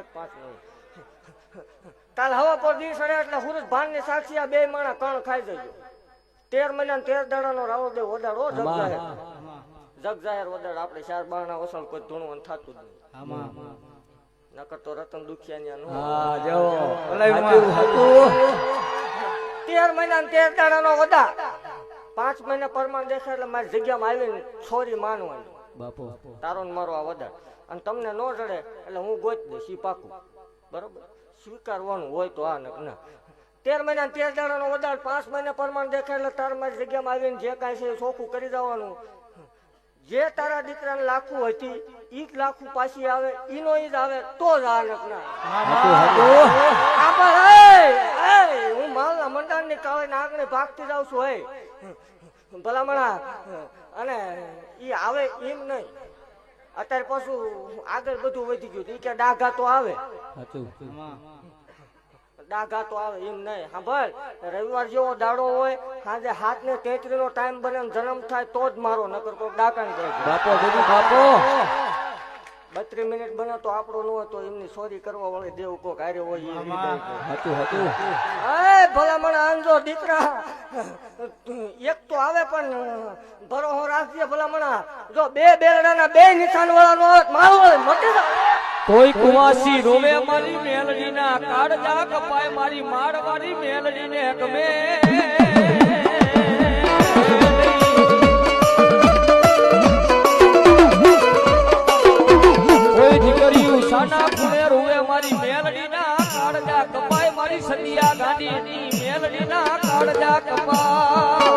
એક પાંચ હોય કાલ હવા પર દિવસ એટલે હુરજ ભાનની સાક્ષી આ બે માણા કણ ખાઈ જજો. તેર મહિના તેર દાડા નો રાવો દેવ ઓદાડો જગ જાહેર. જગ જાહેર ઓદાડ આપણે ચાર બારણા ઓસલ કોઈ ધૂણવાનું થતું જ નહીં. નકર તો રતન દુખિયા નો હા જો તેર મહિના તેર તેર દાડાનો વધાર પાંચ મહિના પરમાન દેખાય એટલે મારી જગ્યામાં આવીને છોરી માનવાની. બાપુ. તારો ને મારો આ વધાર. અને તમને ન જડે એટલે હું ગોત દઈશ ઈ પાકું. બરોબર? સ્વીકારવાનું હોય તો આ નક ના. તેર મહિના તેર દાડાનો વધાર પાંચ મહિના પ્રમાણ દેખાય એટલે તાર મારી જગ્યામાં આવીને જે કાંઈ છે એ ચોખ્ખું કરી દેવાનું. જે તારા દીકરાને લાખું હતી ઈ જ લાખું પાછી આવે ઈનો ઈ જ આવે તો જ આ નક ના હતું હતું આ પણ એ, એ, હું મંડાણની કાળે નાગને ભાગતી જાઉં છું હે. ભલામણા. અને ઈ આવે એમ નહીં. અત્યારે પાછું આગળ બધું વધી ગયું. ઈ કે ડાઘા તો આવે. ડાઘા તો આવે એમ નહીં. સાંભળ રવિવાર જેવો દાડો હોય સાંજે હાથ ને તેત્રી નો ટાઈમ બને જન્મ થાય તો જ મારો નકર કોઈ ડાકાણ કરે બાપો બત્રીસ મિનિટ બને તો આપણો ન હોય તો એમની સોરી કરવા વાળી દેવ કોક હારે હોય હતું હતું ભલામણ આંજો દીકરા, એક તો આવે પણ ભરોહો રાખજે ભલામણા. જો બે બેરડાના બે નિશાન વાળા નો મારું મટી જાય કોઈ કુવાસી રોવે મારી મેલડી ના કાળજા કપાય મારી મારવાડી મેલડી ને ગમે. કોઈ દીકરી સાના ખૂણે રોવે મારી મેલડી ના કાળજા મારી સદિયા ગાડી મેલડી ના કાળજા કપાય રી